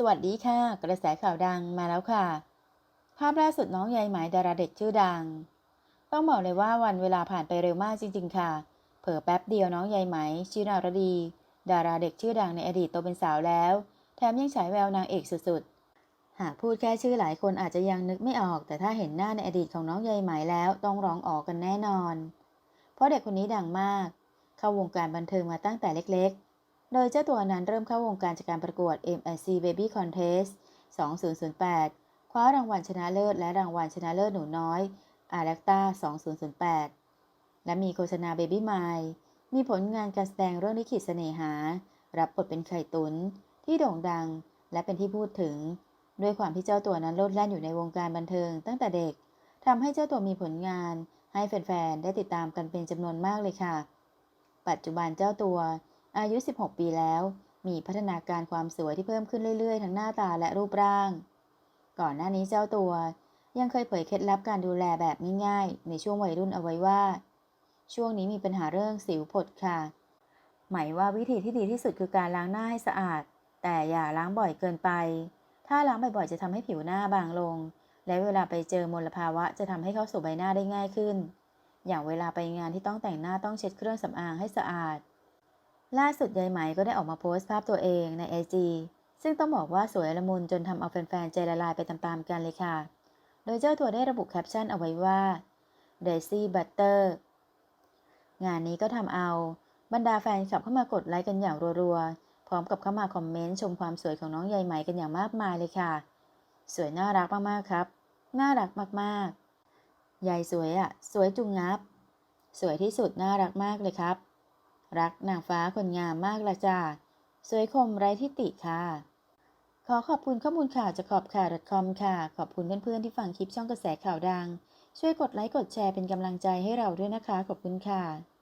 สวัสดีค่ะ กระแสข่าวดังมาแล้วค่ะ ภาพล่าสุดน้องใยไหมดาราเด็กชื่อดัง ต้องบอกเลยว่าวันเวลาผ่านไปเร็วมากจริง ๆ ค่ะ เผลอแป๊บเดียวน้องใยไหมชินารดี ดาราเด็กชื่อดังในอดีตโตเป็นสาวแล้ว แถมยังฉายแววนางเอกสุดๆ หากพูดแค่ชื่อหลายคนอาจจะยังนึกไม่ออก แต่ถ้าเห็นหน้าในอดีตของน้องใยไหมแล้วต้องร้องออกกันแน่นอน เพราะเด็กคนนี้ดังมาก เข้าวงการบันเทิงมาตั้งแต่เล็กๆ โดยเจ้าตัวนั้นเริ่มเข้าวงการจากการประกวด MIC Baby Contest 2008 คว้ารางวัลชนะเลิศและรางวัลชนะเลิศหนูน้อยอารักตา2008 และมีโฆษณา Baby m i มีผลงานการแสดงเรื่องลิขิตเสน่หา รับบทเป็นไข่ตุน ที่โด่งดังและเป็นที่พูดถึง ด้วยความที่เจ้าตัวนั้นโลดแล่นอยู่ในวงการบันเทิงตั้งแต่เด็กทำให้เจ้าตัวมีผลงาน ให้แฟนๆ ได้ติดตามกันเป็นจำนวนมากเลยค่ะ ปัจจุบันเจ้าตัว อายุ 16 ปีแล้ว มีพัฒนาการความสวยที่เพิ่มขึ้นเรื่อยๆ ทั้งหน้าตาและรูปร่าง ก่อนหน้านี้เจ้าตัว ยังเคยเผยเคล็ดลับการดูแลแบบง่ายๆ ในช่วงวัยรุ่นเอาไว้ว่า ช่วงนี้มีปัญหาเรื่องสิวผดค่ะ หมายว่าวิธีที่ดีที่สุดคือการล้างหน้าให้สะอาด แต่อย่าล้างบ่อยเกินไป ถ้าล้างบ่อยๆ จะทำให้ผิวหน้าบางลง และเวลาไปเจอมลภาวะจะทำให้เข้าสู่ใบหน้าได้ง่ายขึ้น อย่างเวลาไปงานที่ต้องแต่งหน้าต้องเช็ดเครื่องสำอางให้สะอาด ล่าสุดยายไหมก็ได้ออกมาโพสต์ภาพตัวเองใน IG ซึ่งต้องบอกว่าสวยละมุนจนทำเอาแฟนๆใจละลายไปตามๆกันเลยค่ะ โดยเจ้าตัวได้ระบุแคปชั่นเอาไว้ว่า Daisy Butter งานนี้ก็ทำเอา บรรดาแฟนคลับเข้ามากดไลค์กันอย่างรัวๆ พร้อมกับเข้ามาคอมเมนต์ชมความสวยของน้องยายไหมกันอย่างมากมายเลยค่ะ สวยน่ารักมากๆครับ น่ารักมากๆ ยายสวยอะ่ะ สวยจุงงับ สวยที่สุดน่ารักมากเลยครับ รักนางฟ้าคนงามมากละจ้าสวยคมไร้ทิติค่ะ ขอขอบคุณข้อมูลข่าวจากขอบข่าว .com ค่ะ ขอบคุณเพื่อนๆที่ฟังคลิปช่องกระแสข่าวดัง ช่วยกดไลค์กดแชร์เป็นกำลังใจให้เราด้วยนะคะ ขอบคุณค่ะ